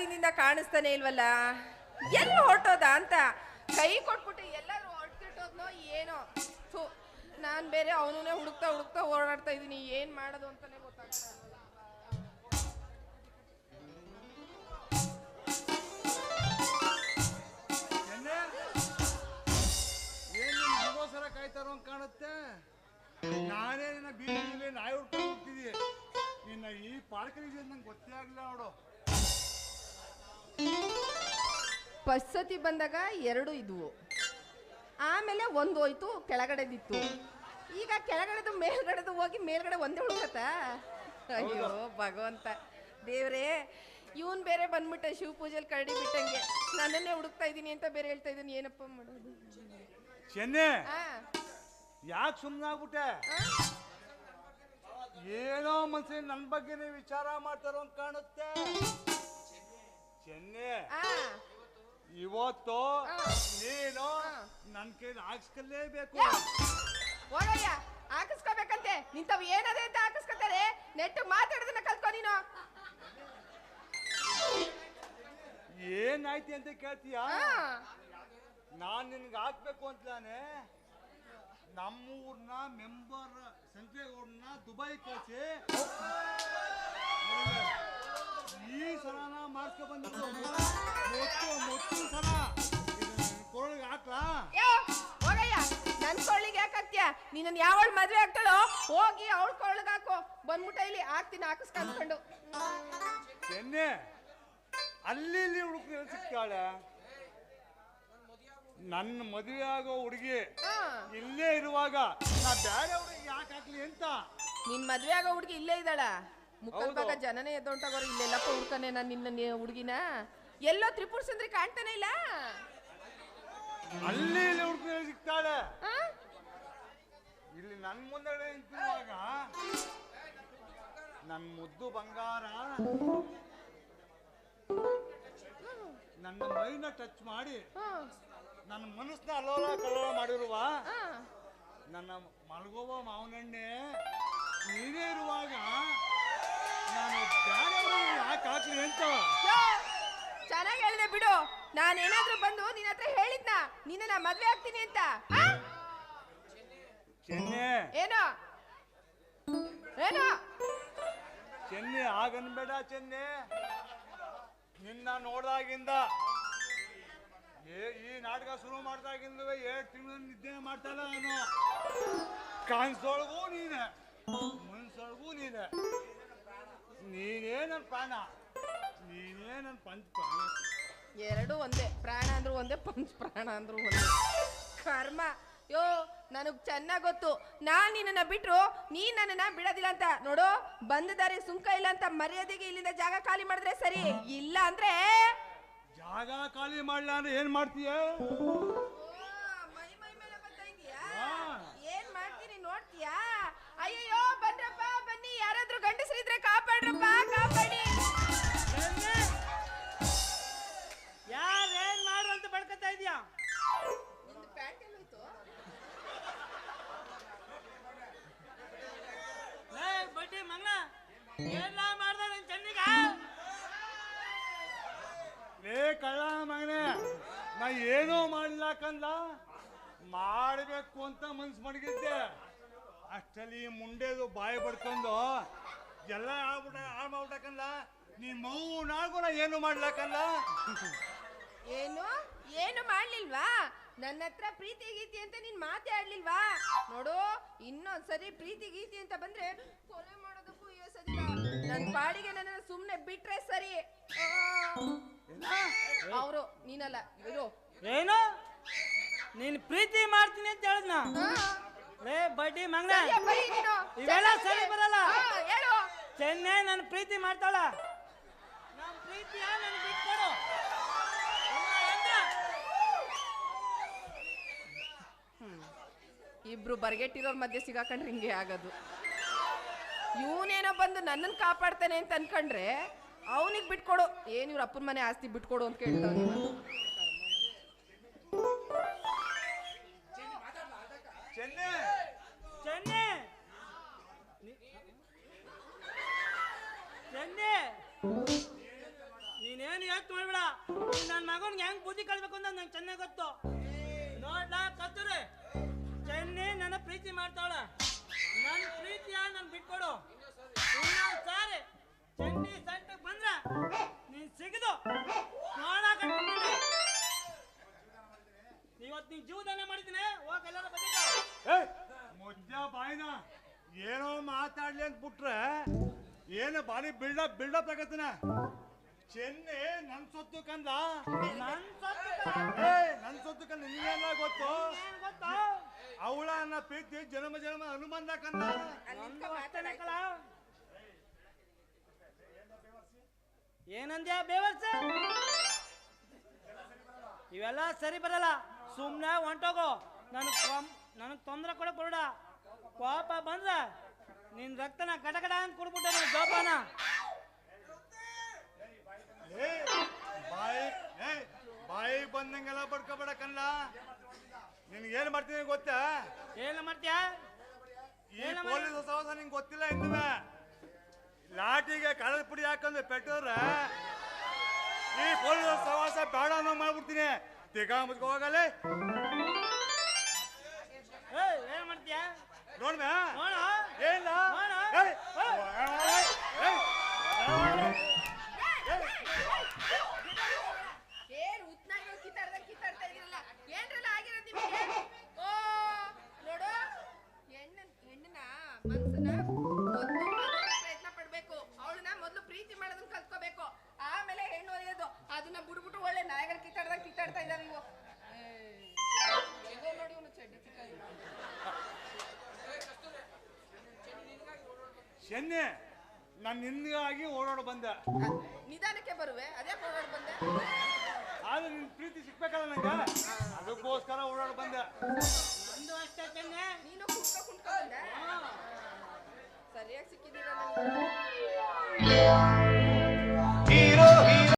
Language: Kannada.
ದಿನದಿಂದ ಕಾಣಿಸ್ತಾನೆ ಇಲ್ವಲ್ಲ? ಎಲ್ಲಿ ಹೊರಟೋದ ಅಂತ ಕೈ ಕೊಟ್ಬಿಟ್ಟು ಎಲ್ಲರೂ ಹೊರಟಿಟ್ಟೋದ್ನೋ ಏನೋ? ನಾನು ಬೇರೆ ಅವನೇ ಹುಡುಕ್ತಾ ಹುಡುಕ್ತಾ ಓಡಾಡ್ತಾ ಇದ್ದೀನಿ. ಏನು ಮಾಡೋದು ಅಂತಾನೆ ಗೊತ್ತಾಗ್ತಾ ಕಾಯ್ತಾರೋ ಕಾಣುತ್ತೆ? ನಾನೇ ನಿನ್ನ ಬೀದಿಯಲ್ಲಿ ನಾಯಿ ಹುಡ್ಕೊಂಡು ಹೋಗ್ತಿದ್ದೆ ನಿನ್ನ ಈ ಪಾರ್ಕಲ್ಲಿ ನಂಗೆ ಗೊತ್ತೇ ಆಗಲಿಲ್ಲ ನೋಡು. ಫಸ್ಟ್ ಸತಿ ಬಂದಾಗ ಎರಡು ಇದ್ವು. ಆಮೇಲೆ ಒಂದು ಹೋಯ್ತು ಕೆಳಗಡೆದಿತ್ತು. ಈಗ ಕೆಳಗಡೆದು ಮೇಲ್ಗಡೆದು ಹೋಗಿ ಮೇಲ್ಗಡೆ ಒಂದೇ ಹುಡುಕತ್ತ ಅಯ್ಯೋ ಭಗವಂತ. ದೇವ್ರೇ ಇವನ್ ಬೇರೆ ಬಂದ್ಬಿಟ್ಟ ಶಿವ ಪೂಜೆಲಿ ಕರಡಿ ಬಿಟ್ಟಂಗೆ. ನನ್ನನ್ನೇ ಹುಡುಕ್ತಾ ಇದ್ದೀನಿ ಅಂತ ಬೇರೆ ಹೇಳ್ತಾ ಇದ್ದೀನಿ. ಏನಪ್ಪ ಮಾಡೋದು? ಚೆನ್ನೆ. ಆ, ಯಾಕೆ ಸುಮ್ಮನಾಗ್ಬಿಟ್ಟೆ ಆ? ಏನೋ ಮನ್ಸಿನ ನನ್ನ ಬಗ್ಗೆನೇ ವಿಚಾರ ಮಾಡ್ತಾರೋ ಅಂತ ಕಾಣುತ್ತೆ. ಚೆನ್ನೆ. ಆ, ಇವತ್ತು. ನೀನು ನನ್ ನನ್ನ ಕೈಲಿ ಹಾಕ್ಸ್ಕಲೇಬೇಕು. ಯಾ, ಹೋಗಯ್ಯ ಹಾಕಿಸ್ಕೋಬೇಕಂತೆ. ನಿಂತವ್ ಏನದೆ ಅಂತ ಹಾಕಿಸ್ಕೊತಾರೆ. ನೆಟ್ಟು ಮಾತಾಡೋದನ್ನ ಕಲ್ತ್ಕೊ ನೀನು. ಏನಾಯ್ತಿ ಅಂತ ಕೇಳ್ತೀಯ? ನಾನ್ ನಿನ್ಗೆ ಹಾಕ್ಬೇಕು ಅಂತಾನೆ ನಮ್ಮೂರ್ನ ಮೆಂಬರ್ ಸಂಖ್ಯೆಗೌಡನ ದುಬೈ ಕಳಿಸಿ. ಈ ಸರನ ಮಾಡ್ಕೊ ಬಂದಿದ್ದು ಮೊತ್ತು ಮೊತ್ತು ಸರ ಕೊರಳಿಗೆ ಹಾಕ್ಲಾ? ಹೋಗಯ್ಯ ನನ್ ಕೊಳ್ಳಿಗೆ ಯಾಕಾಗ್ತೀಯ ನೀನನ್ ಯಾವಳ ಮದ್ವೆ ಆಗ್ತಾಳೋ ಹೋಗಿ ಅವಳ ಕೊಳ್ಳಿಗೆ ಹಾಕೋ. ಬಂದ್ಬಿಟ್ಟ ಇಲ್ಲಿ ಹಾಕ್ತೀನಿ ಹಾಕಿಸ್ಕೊಂಡ್ಕೊಂಡು ಎಣ್ಣೆ. ಅಲ್ಲಿ ಇಲ್ಲಿ ಹುಡುಗ ಸಿಗ್ತಾಳೆ ನನ್ನ ಮದುವೆ ಆಗೋ ಹುಡುಗಿ ಇಲ್ಲೇ ಇರುವಾಗ ನಾ ಬೇರೆ ಹುಡುಗಿ ಯಾಕೆ ಹಾಕ್ಲಿ ಅಂತ? ನಿನ್ ಮದ್ವೆ ಆಗೋ ಹುಡುಗಿ ಇಲ್ಲೇ ಇದ್ದಾಳ. ಮುಕ್ಕಲ್ ಜನನೇ ಎದ್ದೊಂಟಾಗೋರು ಇಲ್ಲೆಲ್ಲಪ್ಪ ಹುಡ್ಕನೆ ನಾನು ನಿನ್ನ ಹುಡುಗಿನ. ಎಲ್ಲೋ ತ್ರಿಪುರ ಸುಂದ್ರಿ ಕಾಣ್ತಾನೆ ಇಲ್ಲ? ಅಲ್ಲಿ ಇಲ್ಲಿ ಹುಡುಗ ಸಿಗ್ತಾಳೆ. ಇಲ್ಲಿ ನನ್ನ ಮುಂದೆ ನಿಂತಿರುವಾಗ ನನ್ನ ಮುದ್ದು ಬಂಗಾರ ನನ್ನ ಮೈನ ಟಚ್ ಮಾಡಿ ನನ್ನ ಮನಸ್ಸನ್ನ ಅಲೋಲ ಕಲೋಲ ಮಾಡಿರುವ. ನನ್ನ ಮಲಗುವ ಮಾವನಣ್ಣೆ ನೀನೇ ಇರುವಾಗ ನಾನು ಯಾಕೆ ಹಾಕ್ಲಿ ಅಂತ? ಯೋ, ಚೆನ್ನಾಗ್ ಹೇಳಿದೆ ಬಿಡು. ನಾನೇನಾದ್ರೂ ಬಂದು ನಿನ್ನ ಹತ್ರ ಹೇಳಿದ್ನ. ನಿನ್ನ ನಾ ಮದ್ವೆ ಆಗ್ತೀನಿ ಅಂತ. ಆ? ಚೆನ್ನೆ. ಏನು? ಏನು? ಚೆನ್ನೆ ಆಗನ್ಬೇಡ ಚೆನ್ನೆ. ನಿನ್ನ ನೋಡ್ದಾಗಿಂದ ಏ ಈ ನಾಟಕ ಶುರು ಮಾಡ್ದಾಗಿಂದವೇ ಎರಡು ತಿಂಗಳು ನಿದ್ದೆ ಮಾಡ್ತಾ ಇಲ್ಲ ನಾನು ಕಾಣಿಸೊಳಗೂ ನೀನೆ ಮನ್ಸೊಳಗೂ ನೀನೆ ನೀನೇ. ನನ್ನ ಪ್ರಾಣ? ನೀನೇ ನನ್ನ ಪಂಚ ಪ್ರಾಣ? ಎರಡು ಒಂದೇ. ಪ್ರಾಣ ಅಂದ್ರು ಒಂದೇ ಪಂಚ ಪ್ರಾಣ ಅಂದ್ರು ಒಂದೇ. ಕರ್ಮ. ಯೋ ನನಗ್ ಚೆನ್ನಾಗ್ ಗೊತ್ತು. ನಾನ್ ನಿನ್ನ ಬಿಟ್ರು ನೀನ್ ನನ್ನನ್ನ ಬಿಡೋದಿಲ್ಲ ಅಂತ. ನೋಡು ಬಂದ ದಾರಿ ಸುಂಕ ಇಲ್ಲ ಅಂತ ಮರ್ಯಾದೆಗೆ ಇಲ್ಲಿಂದ ಜಾಗ ಖಾಲಿ ಮಾಡಿದ್ರೆ ಸರಿ. ಇಲ್ಲ ಅಂದ್ರೆ ಜಾಗ ಖಾಲಿ ಮಾಡ್ಲಾ ಅಂದ್ರೆ ಏನ್ ಮಾಡ್ತೀಯ? ಏನ ಮಾಡ್ದ ನಿನ್ ಚೆನ್ನಿಗ? ಲೇ ಕಳ್ಳ ಮಗನೇ ನಾ ಏನೋ ಮಾಡಿಲ್ಲ ಕಂದ. ಮಾಡಬೇಕು ಅಂತ ಮನ್ಸು ಮಡಗಿದ್ದೆ. ಅಷ್ಟಲ್ಲಿ ಈ ಮುಂಡೆದು ಬಾಯಿ ಬಡ್ಕೊಂಡು ಎಲ್ಲ ಆಗ್ಬಿಟ್ಟ ಹಾಳು ಮಾಡ್ಬಿಟ್ಟಕಂದ ನೀ ನಾಲ್ಕು ನಾ ಏನು ಮಾಡ್ಲಕ್ಕಂದ ಏನು? ಏನು ಮಾಡ್ಲಿಲ್ವಾ? ನನ್ನ ಹತ್ರ ಪ್ರೀತಿ ಗೀತಿ ಅಂತ ನೀನ್ ಮಾತೇ ಆಡ್ಲಿಲ್ವಾ? ನೋಡು ಇನ್ನೊಂದ್ಸರಿ ಪ್ರೀತಿ ಗೀತಿ ಅಂತ ಬಂದ್ರೆ ಕೊಲೆ ನನ್ ಪಾಡಿಗೆ ನನ್ನ ಸುಮ್ನೆ ಬಿಟ್ರೆ ಸರಿ. ಅವರು ನೀನಲ್ಲ. ಇರು ಏನು? ನೀನ್ ಪ್ರೀತಿ ಮಾಡ್ತೀನಿ ಅಂತ ಹೇಳಿದ್ನ? ರೇ ಬಡ್ಡಿ ಮಂಗ ಈ ನೀನು. ಇವೆಲ್ಲ ಸರಿ ಬರಲ್ಲ. ಚೆನ್ನೈ ನನ್ನ ಪ್ರೀತಿ ಮಾಡ್ತಾಳ. ನಮ್ ಪ್ರೀತಿಯ ನನ್ ಬಿಟ್ಕೊಡು. ಇಬ್ರು ಬರ್ಗೆಟ್ಟಿರೋರ್ ಮಧ್ಯೆ ಸಿಗಾಕೊಂಡ್ರೆ ಹಿಂಗೆ ಆಗೋದು. ಇವನೇನೋ ಬಂದು ನನ್ನನ್ನು ಕಾಪಾಡ್ತಾನೆ ಅಂತ ಅನ್ಕೊಂಡ್ರೆ ಅವನಿಗೆ ಬಿಟ್ಕೊಡು. ಏನು ಇವ್ರ ಅಪ್ಪನ ಮನೆ ಆಸ್ತಿ ಬಿಟ್ಕೊಡು ಅಂತ ಕೇಳ್ತಾ ಚೆನ್ನೆ. ಚೆನ್ನೆ. ನೀ- ಚೆನ್ನೆ. ನೀನೇನು ಯಾಕೆ ಮಾಡ್ಬೇಡ ನನ್ನ ಮಗನ್ಗೆ ಹೆಂಗ್ ಬುದ್ಧಿ ಕಳ್ಬೇಕು ಅಂತ ನಂಗೆ ಚೆನ್ನಾಗಿ ಗೊತ್ತು. ನೋಡ್ಲಾ ಕತ್ತರೆ ಚೆನ್ನಿ ನನ್ನ ಪ್ರೀತಿ ಮಾಡ್ತಾಳ ನನ್ನ ಪ್ರೀತಿಯ ನನ್ ಬಿಟ್ಕೊಡು. ಇನ್ನೊಂದ್ ಸಾರಿ ಚೆನ್ನಿ ಸೆಂಟಕ್ ಬಂದ್ರ ನೀನ್ ಸಿಗದು ಇವತ್ತು ನೀನ್ ಜೀವದಾನ ಮಾಡಿದ್ದೀನಿ ಹೋಗ ಎಲ್ಲರೂ ಮುಜ್ಜ ಬಾಯಿನ ಏನೋ ಮಾತಾಡ್ಲಿ ಅಂತ ಬಿಟ್ರೆ ಏನು ಬಾರಿ ಬಿಲ್ಡಪ್ ಬಿಲ್ಡಪ್ ಆಗತ್ತನ? ಚೆನ್ನೇ ನನ್ ಸೊತ್ತು ಕಂದ ನನ್ ಸೊತ್ತು ಏ ನನ್ ಸೊತ್ತು ಕಂದ ನಿನ್ಗೇನ ಗೊತ್ತು? ಗೊತ್ತಾ? ಅವಳ ನನ್ನ ಪ್ರೀತಿ ಜನ್ಮ ಜನ್ಮ ಅನುಬಂಧ ಕಂದ. ನಂದು ಅಷ್ಟೇನೆ ಕಲ ಏನಂದ್ಯಾ ಬೇವರ್ಸ? ಇವೆಲ್ಲ ಸರಿ ಬರಲ್ಲ. ಸುಮ್ಮನೆ ಹೊಂಟೋಗೋ. ನನಗೆ ನನಗೆ ತೊಂದರೆ ಕೊಡ ಕೊಡ ಕೋಪ ಬಂದ್ರ ನಿನ್ ರಕ್ತನ ಗಡಗಡ ಅಂತ ಕೊಡ್ಬಿಟ್ಟೆ ನನ್ನ ಜೋಪಾನ. ಬಾಯಿ ಬಾಯಿ ಬಂದಂಗೆಲ್ಲ ಬಡ್ಕೋಬೇಡ ಕಣ್ಲ ನಿನ್ಗೇನ್ ಮಾಡ್ತೀನಿ ಗೊತ್ತಾ? ಏನು ಮಾಡ್ತೀಯಾ? ಈ ಏನ ಪೊಲೀಸ್ ಸಹವಾಸ ನಿಂಗೆ ಗೊತ್ತಿಲ್ಲ ಇನ್ನುವೆ ಲಾಟಿಗೆ ಕಳದ ಪುಡಿ ಹಾಕಂದ್ರೆ ಪೆಟ್ಟವ್ರೆ ಈ ಪೊಲೀಸ್ ಸಹವಾಸ ಬೇಡ ಅನ್ನೋ ಮಾಡ್ಬಿಡ್ತೀನಿ. ತಿಗಾ ಮುದ್ಕೊ ಹೋಗಲೇ ಮನ್ಸನ್ನ ಮೊದ್ಲು ಮದುವೆ ಪ್ರಯತ್ನ ಪಡ್ಬೇಕು. ಅವಳನ್ನ ಮೊದಲು ಪ್ರೀತಿ ಮಾಡೋದನ್ನ ಕಲ್ತ್ಕೋಬೇಕು. ಆಮೇಲೆ ಹೆಣ್ಣು ಒಲಿಯೋದು. ಅದನ್ನ ಬಿಡ್ಬಿಟ್ಟು ಒಳ್ಳೆ ನಾಯಕರ ಕಿತ್ತಾಡ್ದಂಗ್ ಕಿತ್ತಾಡ್ತಾ ಇದ್ದಾವೆ ನೀವು ಚೆನ್ನೆ ಹೆಂಗೋ ನೋಡಿ ಇವನು ಚಡ್ಡಿ ಕಿತ್ತಾಡಿ ಶೆನ್ನೆ ನಾನು ನಿನ್ಗಾಗಿ ಓಡಾಡ ಬಂದೆ. ನಿಧಾನಕ್ಕೆ ಬರುವೆ. ಅದೇ ಓಡಾಡ್ ಬಂದೆ. ಆದ್ರೆ ನಿನ್ ಪ್ರೀತಿ ಸಿಕ್ಬೇಕಲ್ಲ ನಂಗೆ? ಅದಕ್ಕೋಸ್ಕರ ಓಡಾಡ ಬಂದೆ. Yeah.